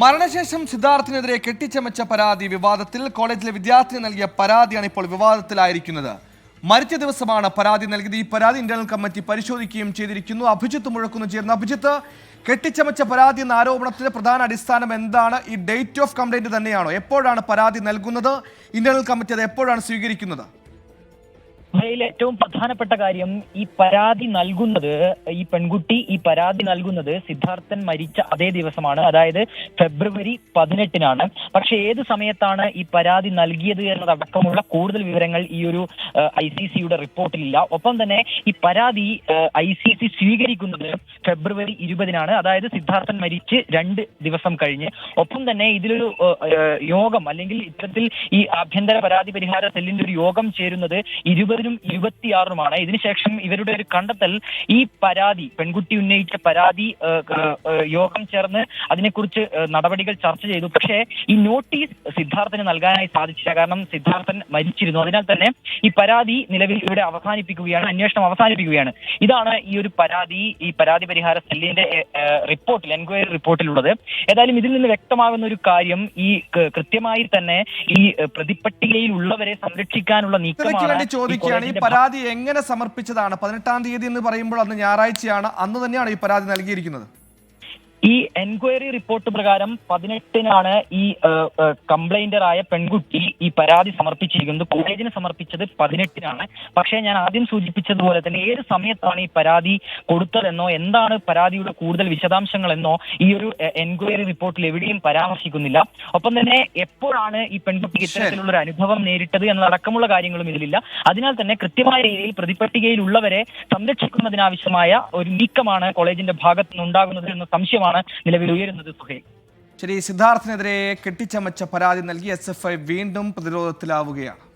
മരണശേഷം സിദ്ധാർത്ഥിനെതിരെ കെട്ടിച്ചമച്ച പരാതി വിവാദത്തിൽ കോളേജിലെ വിദ്യാർത്ഥിനി നൽകിയ പരാതിയാണ് ഇപ്പോൾ വിവാദത്തിലായിരിക്കുന്നത്. മരിച്ച ദിവസമാണ് പരാതി നൽകിയത്. ഈ പരാതി ഇന്റർണൽ കമ്മിറ്റി പരിശോധിക്കുകയും ചെയ്തിരിക്കുന്നു. അഭിജിത്ത് മുഴക്കുന്നു ചേർന്ന്. അഭിജിത്ത് കെട്ടിച്ചമച്ച പരാതി എന്ന ആരോപണത്തിന്റെ പ്രധാന അടിസ്ഥാനം എന്താണ്? ഈ ഡേറ്റ് ഓഫ് കംപ്ലൈന്റ് തന്നെയാണോ? എപ്പോഴാണ് പരാതി നൽകുന്നത്? ഇന്റർണൽ കമ്മിറ്റി അത് എപ്പോഴാണ് സ്വീകരിക്കുന്നത്? ഇതിൽ ഏറ്റവും പ്രധാനപ്പെട്ട കാര്യം ഈ പരാതി നൽകുന്നത് ഈ പെൺകുട്ടി ഈ പരാതി നൽകുന്നത് സിദ്ധാർത്ഥൻ മരിച്ച അതേ ദിവസമാണ്. അതായത് ഫെബ്രുവരി പതിനെട്ടിനാണ്. പക്ഷെ ഏത് സമയത്താണ് ഈ പരാതി നൽകിയത് എന്നതടക്കമുള്ള കൂടുതൽ വിവരങ്ങൾ ഈ ഒരു ഐ സി സിയുടെ റിപ്പോർട്ടിലില്ല. ഒപ്പം തന്നെ ഈ പരാതി ഐ സി സി സ്വീകരിക്കുന്നത് ഫെബ്രുവരി ഇരുപതിനാണ്. അതായത് സിദ്ധാർത്ഥൻ മരിച്ച് രണ്ട് ദിവസം കഴിഞ്ഞ്. ഒപ്പം തന്നെ ഇതിലൊരു യോഗം അല്ലെങ്കിൽ ഇത്തരത്തിൽ ഈ ആഭ്യന്തര പരാതി പരിഹാര സെല്ലിന്റെ ഒരു യോഗം ചേരുന്നത് ഇരുപതിനും ഇരുപത്തിയാറിനുമാണ്. ഇതിനുശേഷം ഇവരുടെ ഒരു കണ്ടെത്തൽ ഈ പരാതി പെൺകുട്ടി ഉന്നയിച്ച പരാതി യോഗം ചേർന്ന് അതിനെക്കുറിച്ച് നടപടികൾ ചർച്ച ചെയ്തു. പക്ഷേ ഈ നോട്ടീസ് സിദ്ധാർത്ഥന് നൽകാനായി സാധിച്ചില്ല. കാരണം സിദ്ധാർത്ഥൻ മരിച്ചിരുന്നു. അതിനാൽ തന്നെ ഈ പരാതി നിലവിൽ ഇവിടെ അവസാനിപ്പിക്കുകയാണ് അന്വേഷണം അവസാനിപ്പിക്കുകയാണ്. ഇതാണ് ഈ ഒരു പരാതി ഈ പരാതി പരിഹാര സെല്ലിന്റെ റിപ്പോർട്ടിൽ എൻക്വയറി റിപ്പോർട്ടിലുള്ളത്. ഏതായാലും ഇതിൽ നിന്ന് വ്യക്തമാകുന്ന ഒരു കാര്യം ഈ കൃത്യമായി തന്നെ ഈ പ്രതിപട്ടികയിൽ ഉള്ളവരെ സംരക്ഷിക്കാനുള്ള നീക്കം നീക്കമാണ് ചോദിക്കുകയാണ് ഈ പരാതി എങ്ങനെ സമർപ്പിച്ചതാണ്? പതിനെട്ടാം തീയതി എന്ന് പറയുമ്പോൾ അന്ന് ഞായറാഴ്ചയാണ്. അന്ന് തന്നെയാണ് ഈ പരാതി നൽകിയിരിക്കുന്നത്. ഈ എൻക്വയറി റിപ്പോർട്ട് പ്രകാരം പതിനെട്ടിനാണ് ഈ കംപ്ലൈന്ററായ പെൺകുട്ടി ഈ പരാതി സമർപ്പിച്ചിരിക്കുന്നത്. കോളേജിന് സമർപ്പിച്ചത് പതിനെട്ടിനാണ്. പക്ഷേ ഞാൻ ആദ്യം സൂചിപ്പിച്ചതുപോലെ തന്നെ ഏത് സമയത്താണ് ഈ പരാതി കൊടുത്തതെന്നോ എന്താണ് പരാതിയുടെ കൂടുതൽ വിശദാംശങ്ങൾ എന്നോ ഈ ഒരു എൻക്വയറി റിപ്പോർട്ടിൽ എവിടെയും പരാമർശിക്കുന്നില്ല. ഒപ്പം തന്നെ എപ്പോഴാണ് ഈ പെൺകുട്ടിക്ക് ഇത്തരത്തിലുള്ള ഒരു അനുഭവം നേരിട്ടത് എന്നതടക്കമുള്ള കാര്യങ്ങളും ഇതിലില്ല. അതിനാൽ തന്നെ കൃത്യമായ രീതിയിൽ പ്രതിപട്ടികയിലുള്ളവരെ സംരക്ഷിക്കുന്നതിനാവശ്യമായ ഒരു നീക്കമാണ് കോളേജിന്റെ ഭാഗത്തുനിന്ന് നിന്നുണ്ടാകുന്നത് എന്ന സംശയമാണ് നിലവിൽ ഉയരുന്നത് സുഹേൽ. ശരി സിദ്ധാർത്ഥിനെതിരെ കെട്ടിച്ചമച്ച പരാതി നൽകി എസ് വീണ്ടും പ്രതിരോധത്തിലാവുകയാണ്.